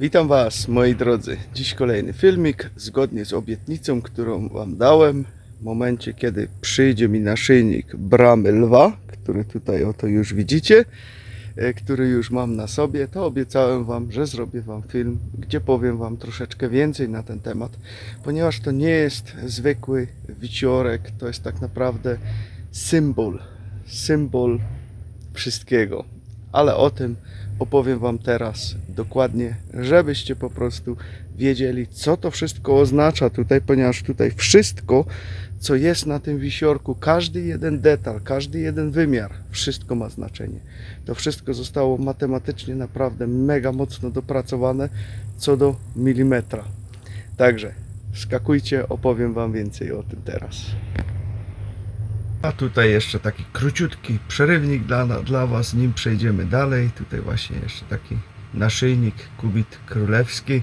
Witam Was, moi drodzy. Dziś kolejny filmik, zgodnie z obietnicą, którą Wam dałem. W momencie, kiedy przyjdzie mi naszyjnik bramy lwa, który tutaj oto już widzicie, e, który już mam na sobie, to obiecałem Wam, że zrobię Wam film, gdzie powiem Wam troszeczkę więcej na ten temat, ponieważ to nie jest zwykły wiciorek, to jest tak naprawdę symbol, symbol wszystkiego. Ale o tym opowiem Wam teraz dokładnie, żebyście po prostu wiedzieli, co to wszystko oznacza tutaj, ponieważ tutaj wszystko, co jest na tym wisiorku, każdy jeden detal, każdy jeden wymiar, wszystko ma znaczenie. To wszystko zostało matematycznie naprawdę mega mocno dopracowane co do milimetra. Także skakujcie, opowiem Wam więcej o tym teraz. A tutaj jeszcze taki króciutki przerywnik dla, dla Was, nim przejdziemy dalej. Tutaj właśnie jeszcze taki naszyjnik Kubit Królewski,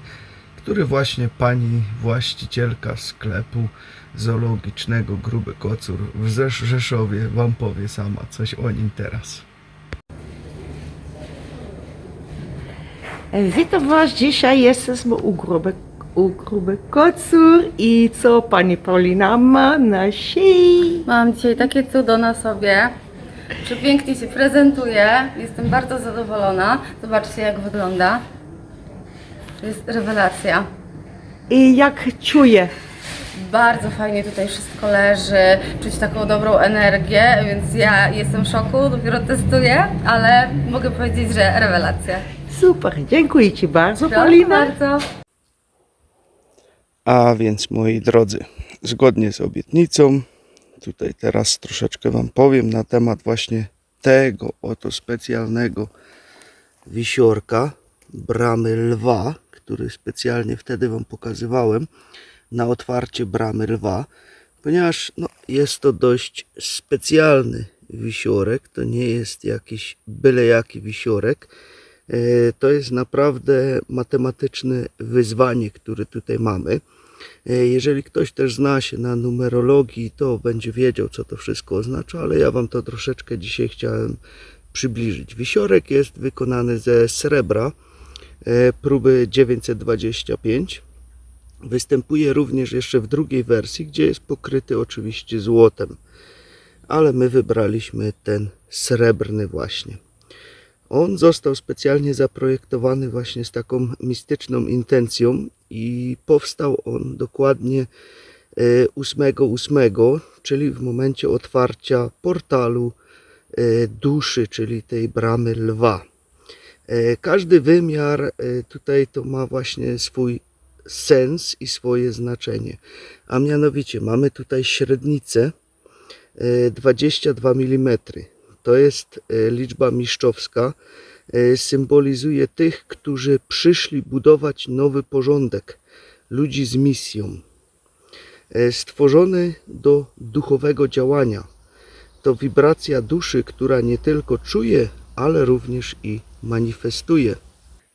który właśnie pani właścicielka sklepu zoologicznego Gruby Kocur w Zesz- Rzeszowie Wam powie sama coś o nim teraz. Witam Was, dzisiaj jesteśmy u Gruby, u Gruby Kocur i co Pani Paulina ma na szyi? Mam dzisiaj takie cudo na sobie. Przepięknie się prezentuje. Jestem bardzo zadowolona. Zobaczcie jak wygląda. To jest rewelacja. I jak czuję? Bardzo fajnie tutaj wszystko leży, czuć taką dobrą energię, więc ja jestem w szoku, dopiero testuję, ale mogę powiedzieć, że rewelacja. Super, dziękuję Ci bardzo Proszę Paulina. bardzo. A więc moi drodzy, zgodnie z obietnicą, tutaj teraz troszeczkę Wam powiem na temat właśnie tego oto specjalnego wisiorka, bramy lwa, który specjalnie wtedy Wam pokazywałem na otwarcie bramy lwa, ponieważ no, jest to dość specjalny wisiorek, to nie jest jakiś byle jaki wisiorek. E, To jest naprawdę matematyczne wyzwanie, które tutaj mamy. E, Jeżeli ktoś też zna się na numerologii, to będzie wiedział, co to wszystko oznacza, ale ja Wam to troszeczkę dzisiaj chciałem przybliżyć. Wisiorek jest wykonany ze srebra, e, próby 925. Występuje również jeszcze w drugiej wersji, gdzie jest pokryty oczywiście złotem, ale my wybraliśmy ten srebrny właśnie. On został specjalnie zaprojektowany właśnie z taką mistyczną intencją i powstał on dokładnie e, 8.8, czyli w momencie otwarcia portalu e, duszy, czyli tej bramy lwa. E, Każdy wymiar e, tutaj to ma właśnie swój sens i swoje znaczenie. A mianowicie mamy tutaj średnicę e, 22 mm. To jest e, liczba mistrzowska. E, Symbolizuje tych, którzy przyszli budować nowy porządek, ludzi z misją. E, Stworzony do duchowego działania. To wibracja duszy, która nie tylko czuje, ale również i manifestuje.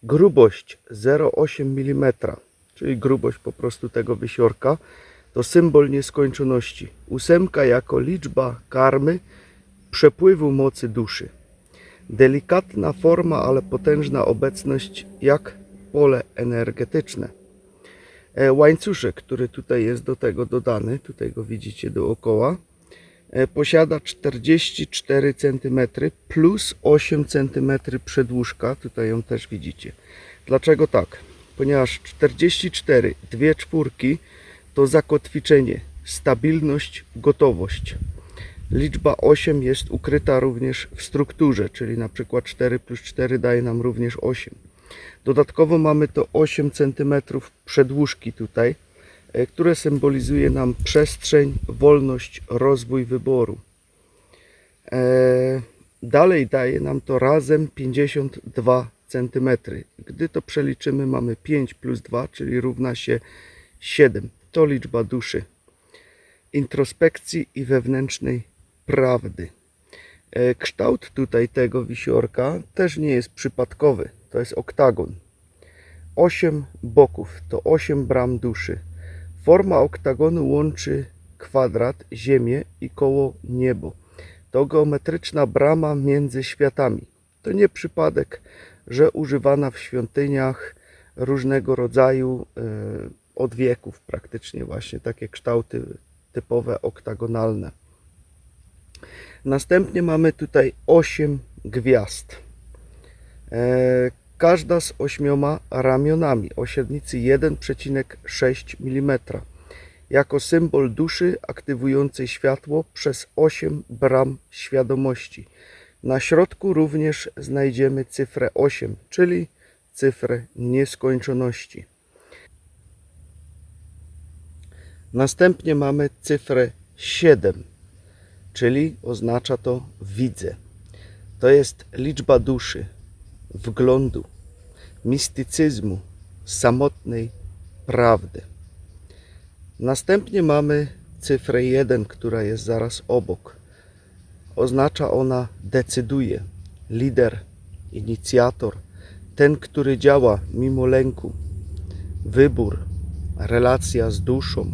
Grubość 0,8 mm, czyli grubość po prostu tego wysiorka, to symbol nieskończoności. Ósemka jako liczba karmy, przepływu mocy duszy. Delikatna forma, ale potężna obecność jak pole energetyczne. E, Łańcuszek, który tutaj jest do tego dodany, tutaj go widzicie dookoła, e, posiada 44 cm plus 8 cm przedłużka, tutaj ją też widzicie. Dlaczego tak? Ponieważ 44, dwie czwórki to zakotwiczenie, stabilność, gotowość. Liczba 8 jest ukryta również w strukturze, czyli na przykład 4 plus 4 daje nam również 8. Dodatkowo mamy to 8 cm przedłużki tutaj, e, które symbolizuje nam przestrzeń, wolność, rozwój wyboru. E, Dalej daje nam to razem 52 cm. Gdy to przeliczymy, mamy 5 plus 2, czyli równa się 7. To liczba duszy, introspekcji i wewnętrznej prawdy. E, Kształt tutaj tego wisiorka też nie jest przypadkowy. To jest oktagon. 8 boków to 8 bram duszy. Forma oktagonu łączy kwadrat, ziemię i koło niebo. To geometryczna brama między światami. To nie przypadek, że używana w świątyniach różnego rodzaju e, od wieków praktycznie właśnie takie kształty typowe oktagonalne. Następnie mamy tutaj 8 gwiazd. E, Każda z ośmioma ramionami o średnicy 1,6 mm. Jako symbol duszy aktywującej światło przez 8 bram świadomości. Na środku również znajdziemy cyfrę 8, czyli cyfrę nieskończoności. Następnie mamy cyfrę 7, czyli oznacza to widzę. To jest liczba duszy, wglądu, mistycyzmu, samotnej prawdy. Następnie mamy cyfrę 1, która jest zaraz obok. Oznacza ona decyduje, lider, inicjator, ten, który działa mimo lęku, wybór, relacja z duszą.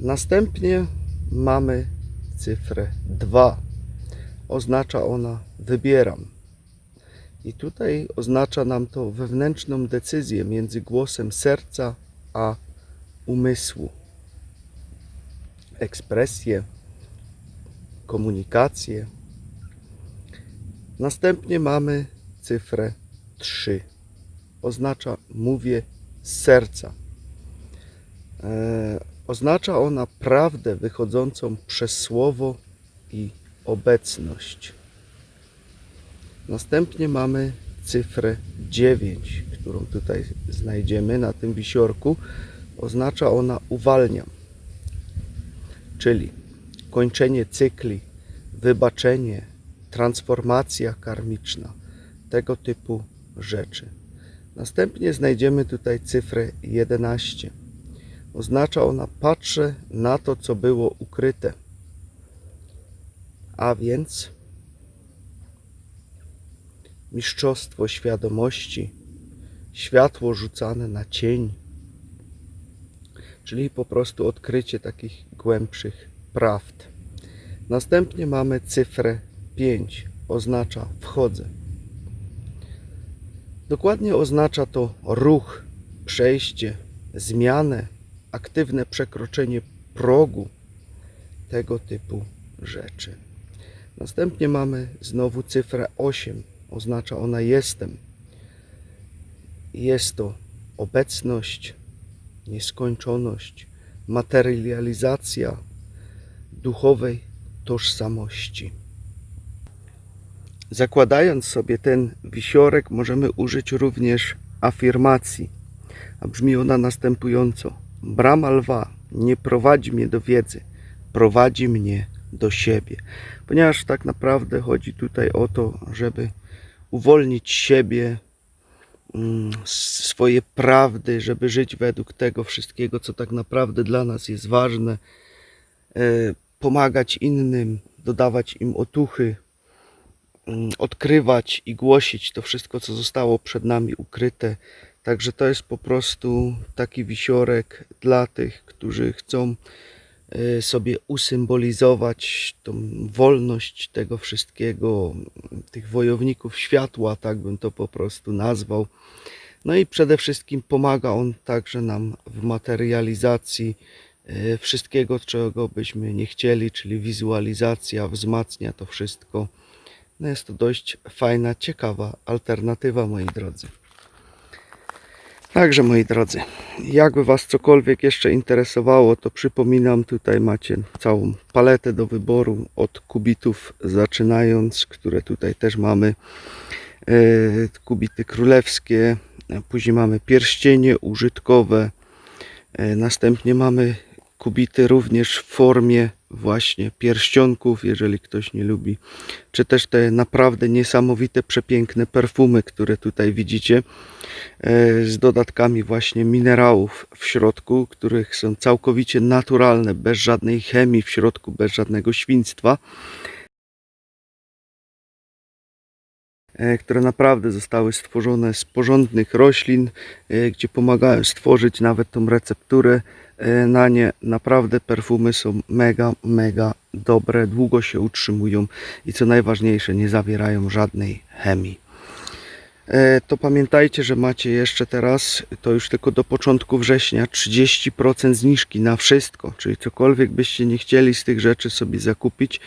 Następnie mamy cyfrę 2. Oznacza ona wybieram. I tutaj oznacza nam to wewnętrzną decyzję między głosem serca a umysłu. Ekspresję, komunikację. Następnie mamy cyfrę 3. Oznacza mówię z serca. Oznacza ona prawdę wychodzącą przez słowo i obecność. Następnie mamy cyfrę 9, którą tutaj znajdziemy na tym wisiorku. Oznacza ona uwalniam, czyli kończenie cykli, wybaczenie, transformacja karmiczna, tego typu rzeczy. Następnie znajdziemy tutaj cyfrę 11. Oznacza ona patrzę na to, co było ukryte. A więc mistrzostwo świadomości, światło rzucane na cień, czyli po prostu odkrycie takich głębszych prawd. Następnie mamy cyfrę 5, oznacza wchodzę. Dokładnie oznacza to ruch, przejście, zmianę, aktywne przekroczenie progu, tego typu rzeczy. Następnie mamy znowu cyfrę 8, oznacza ona jestem. Jest to obecność, nieskończoność, materializacja duchowej tożsamości. Zakładając sobie ten wisiorek, możemy użyć również afirmacji, a brzmi ona następująco: Brama lwa nie prowadzi mnie do wiedzy, prowadzi mnie do siebie. Ponieważ tak naprawdę chodzi tutaj o to, żeby uwolnić siebie, mm, swoje prawdy, żeby żyć według tego wszystkiego, co tak naprawdę dla nas jest ważne, e, pomagać innym, dodawać im otuchy, mm, odkrywać i głosić to wszystko, co zostało przed nami ukryte. Także to jest po prostu taki wisiorek dla tych, którzy chcą e, sobie usymbolizować tą wolność tego wszystkiego, tych wojowników światła, tak bym to po prostu nazwał. No i przede wszystkim pomaga on także nam w materializacji e, wszystkiego, czego byśmy nie chcieli, czyli wizualizacja wzmacnia to wszystko. No jest to dość fajna, ciekawa alternatywa, moi drodzy. Także, moi drodzy, jakby Was cokolwiek jeszcze interesowało, to przypominam, tutaj macie całą paletę do wyboru od kubitów zaczynając, które tutaj też mamy. E, kubity królewskie, a później mamy pierścienie użytkowe, e, następnie mamy kubity również w formie właśnie pierścionków, jeżeli ktoś nie lubi, czy też te naprawdę niesamowite, przepiękne perfumy, które tutaj widzicie, e, z dodatkami właśnie minerałów w środku, których są całkowicie naturalne, bez żadnej chemii w środku, bez żadnego świństwa. Które naprawdę zostały stworzone z porządnych roślin, e, gdzie pomagają stworzyć nawet tą recepturę e, na nie. Naprawdę perfumy są mega, mega dobre, długo się utrzymują i co najważniejsze, nie zawierają żadnej chemii. e, to pamiętajcie, że macie jeszcze teraz, to już tylko do początku września, 30% zniżki na wszystko. Czyli cokolwiek byście nie chcieli z tych rzeczy sobie zakupić,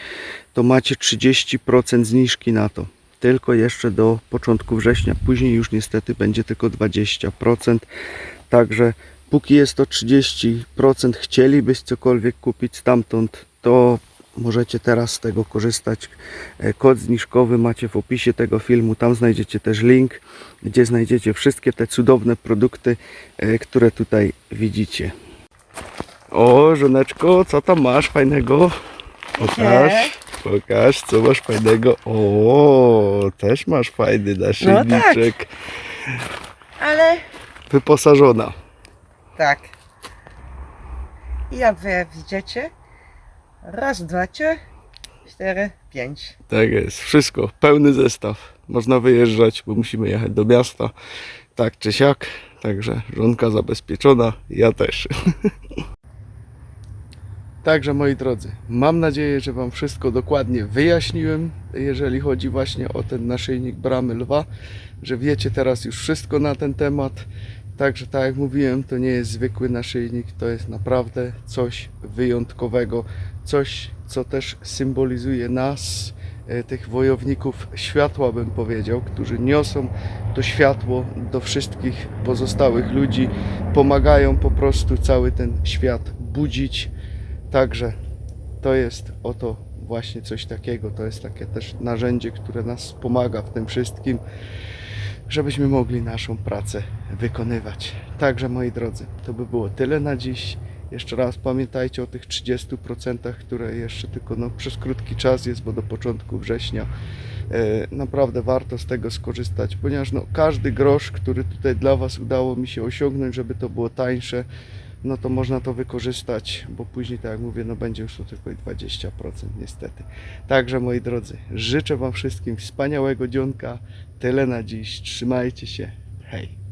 to macie 30% zniżki na to. Tylko jeszcze do początku września. Później już niestety będzie tylko 20%. Także póki jest to 30%, chcielibyście cokolwiek kupić stamtąd, to możecie teraz z tego korzystać. E, Kod zniżkowy macie w opisie tego filmu. Tam znajdziecie też link, gdzie znajdziecie wszystkie te cudowne produkty, e, które tutaj widzicie. O, żoneczko, co tam masz fajnego? Pokaż, pokaż, co masz fajnego. O, też masz fajny naszyjniczek. Ale Wyposażona. tak. I Jak wy widzicie, raz, dwa, trzy, cztery, pięć. Tak jest, wszystko, pełny zestaw. Można wyjeżdżać, bo musimy jechać do miasta. Tak czy siak, także żonka zabezpieczona, ja też. Także moi drodzy, mam nadzieję, że Wam wszystko dokładnie wyjaśniłem, jeżeli chodzi właśnie o ten naszyjnik bramy lwa, że wiecie teraz już wszystko na ten temat. Także tak jak mówiłem, to nie jest zwykły naszyjnik, to jest naprawdę coś wyjątkowego, coś co też symbolizuje nas, e, tych wojowników światła bym powiedział, którzy niosą to światło do wszystkich pozostałych ludzi, pomagają po prostu cały ten świat budzić. Także to jest oto właśnie coś takiego. To jest takie też narzędzie, które nas pomaga w tym wszystkim, żebyśmy mogli naszą pracę wykonywać. Także moi drodzy, to by było tyle na dziś. Jeszcze raz pamiętajcie o tych 30%, które jeszcze tylko no, przez krótki czas jest, bo do początku września. E, naprawdę warto z tego skorzystać, ponieważ no, każdy grosz, który tutaj dla Was udało mi się osiągnąć, żeby to było tańsze, no to można to wykorzystać, bo później, tak jak mówię, no będzie już to tylko i 20% niestety. Także moi drodzy, życzę Wam wszystkim wspaniałego dzionka. Tyle na dziś. Trzymajcie się. Hej.